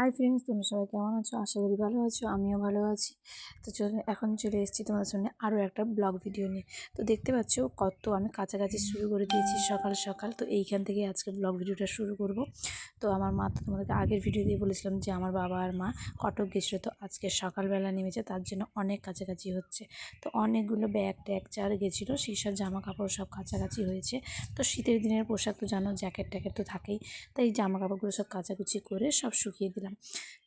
Hi friends তোমরা সবাই কেমন আছো? আশা করি ভালো আছো, আমিও ভালো আছি। তো চলে, এখন চলে এসেছি তোমাদের সামনে আরও একটা ব্লগ ভিডিও নিয়ে। তো দেখতে পাচ্ছ কত আমি কাছাকাছি শুরু করে দিয়েছি সকাল সকাল। তো এইখান থেকে আজকে ব্লগ ভিডিওটা শুরু করব। তো আমার মা তো তোমাদেরকে আগের ভিডিও দিয়ে বলেছিলাম যে আমার বাবা আর মা কটক গেছিল। তো আজকে সকালবেলা নেমেছে, তার জন্য অনেক কাছাকাছি হচ্ছে। তো অনেকগুলো ব্যাগ ট্যাগ চার গেছিল, সেই সব জামা কাপড় সব কাছাকাছি হয়েছে। তো শীতের দিনের পোশাক তো জানো জ্যাকেট ট্যাকেট তো থাকেই। তাই জামা কাপড়গুলো সব কাচাকুচি করে সব শুকিয়ে দিলাম।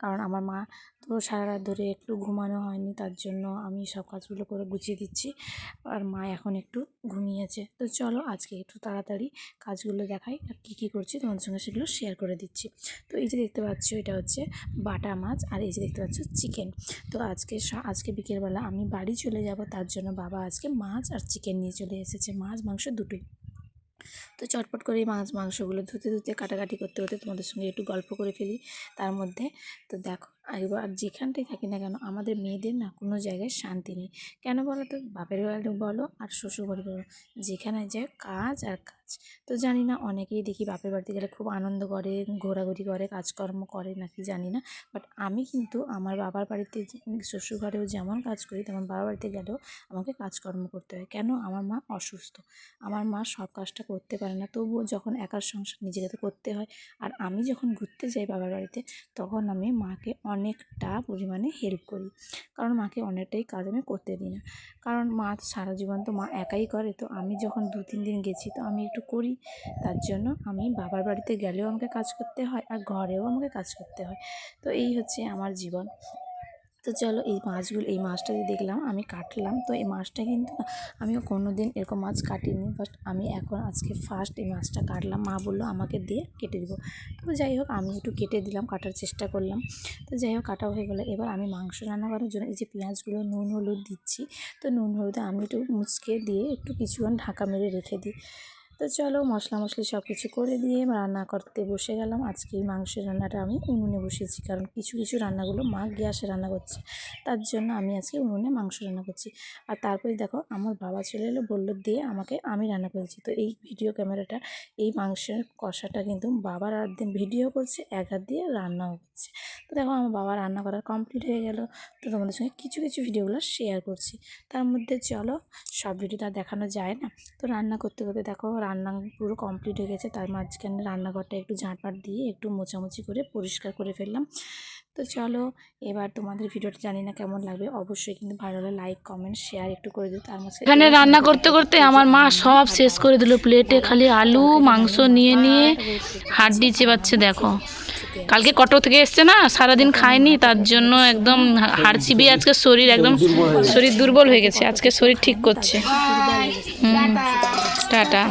কারণ আমার মা তো সারা রাত ধরে একটু ঘুমানো হয়নি, তার জন্য আমি সব কাজগুলো করে গুছিয়ে দিচ্ছি। আর মা এখন একটু ঘুমিয়েছে। তো চলো আজকে একটু তাড়াতাড়ি কাজগুলো দেখাই, আর কী কী করছি তোমাদের সঙ্গে সেগুলো শেয়ার করে দিচ্ছি। তো এই যে দেখতে পাচ্ছ, এটা হচ্ছে বাটা মাছ, আর এই যে দেখতে পাচ্ছ চিকেন তো আজকে আজকে বিকেলবেলা আমি বাড়ি চলে যাব, তার জন্য বাবা আজকে মাছ আর চিকেন নিয়ে চলে এসেছে। মাছ, মাংস দুটোই। তো চটপট করে মাছ, মাংসগুলো ধুতে ধুতে, কাটাকাটি করতে করতে তোমাদের সঙ্গে একটু গল্প করে ফেলি তার মধ্যে। তো দেখো এবার যেখানটায় থাকি না কেন, আমাদের মেয়েদের না কোনো জায়গায় শান্তি নেই। কেন বলো তো? বাপের বাড়ি বলো আর শ্বশুর বাড়ি বলো, যেখানে যায় কাজ আর কাজ। তো জানি না, অনেকেই দেখি বাপের বাড়িতে গেলে খুব আনন্দ করে, ঘোরাঘুরি করে, কাজকর্ম করে নাকি জানি না। বাট আমি কিন্তু আমার বাবার বাড়িতে শ্বশুর ঘরেও যেমন কাজ করি, তেমন বাবার বাড়িতে গেলেও আমাকে কাজকর্ম করতে হয়। কেন? আমার মা অসুস্থ। আমার মা সব কাজটা করতে পারে না। তবুও যখন একার সংসার নিজেকে তো করতে হয়। আর আমি যখন ঘুরতে যাই বাবার বাড়িতে, তখন আমি মাকে অনেকটা পরিমাণে হেল্প করি। কারণ মাকে অনেকটাই কাজ আমি করতে দিই না। কারণ মা সারা জীবন তো মা একাই করে, তো আমি যখন দু, তিন দিন গেছি, তো আমি একটু করি। তার জন্য আমি বাবার বাড়িতে গেলেও আমাকে কাজ করতে হয় আর ঘরেও আমাকে কাজ করতে হয়। তো এই হচ্ছে আমার জীবন। তো চলো এই মাছগুলো, এই মাছটা যে দেখলাম, আমি কাটলাম। তো এই মাছটা কিন্তু না, আমিও কোনো দিন এরকম মাছ কাটিনি বাট আমি এখন আজকে ফার্স্ট এই মাছটা কাটলাম। মা বলল, আমাকে দিয়ে কেটে দেবো। তো যাই হোক, আমি একটু কেটে দিলাম, কাটার চেষ্টা করলাম। তো যাই হোক, কাটা হয়ে গেলো। এবার আমি মাংস রান্না করার জন্য এই যে পেঁয়াজগুলো, নুন, হলুদ দিচ্ছি। তো নুন, হলুদে আমি একটু মুচকে দিয়ে একটু কিছুক্ষণ ঢাকা মেরে রেখে দিই। তো চলো মশলা মশলি সব কিছু করে দিয়ে রান্না করতে বসে গেলাম। আজকে এই মাংসের রান্নাটা আমি উনুনে বসিয়েছি, কারণ কিছু কিছু রান্নাগুলো মা গ্যাসে রান্না করছে। তার জন্য আমি আজকে উনুনে মাংস রান্না করছি। আর তারপরে দেখো আমার বাবা চলে এলো, বলল দিয়ে আমাকে, আমি রান্না করেছি। তো এই ভিডিও ক্যামেরাটা, এই মাংসের কষাটা কিন্তু বাবার হাত দিয়ে ভিডিও করছে, এক হাত দিয়ে রান্নাও করছে। তো দেখো আমার বাবা রান্না করা কমপ্লিট হয়ে গেল। তো তোমাদের সঙ্গে কিছু কিছু ভিডিওগুলো শেয়ার করছি। তার মধ্যে চলো, সব ভিডিওটা দেখানো যায় না? তো রান্না করতে করতে দেখো রান্না পুরো কমপ্লিট হয়ে গেছে। তার মাঝখানে রান্নাঘরটা একটু ঝাঁটপাট দিয়ে একটু মোছামুছি করে পরিষ্কার করে ফেললাম। তো চলো এবার তোমাদের ভিডিওটা জানি না কেমন লাগবে। অবশ্যই কিন্তু ভালো লাগলে লাইক কমেন্ট শেয়ার একটু করে দিও। তার মাঝে এখানে রান্না করতে করতে আমার মা সব শেষ করে দিল। প্লেটে খালি আলু মাংস নিয়ে নিয়ে হাড্ডি চেবাচ্ছে দেখো। কালকে কটো থেকে এসছে না? সারাদিন খায়নি তার জন্য একদম হাড় চিবিয়ে আজকে শরীর একদম শরীর দুর্বল হয়ে গেছে। আজকে শরীর ঠিক করছে। হুম। টাটা।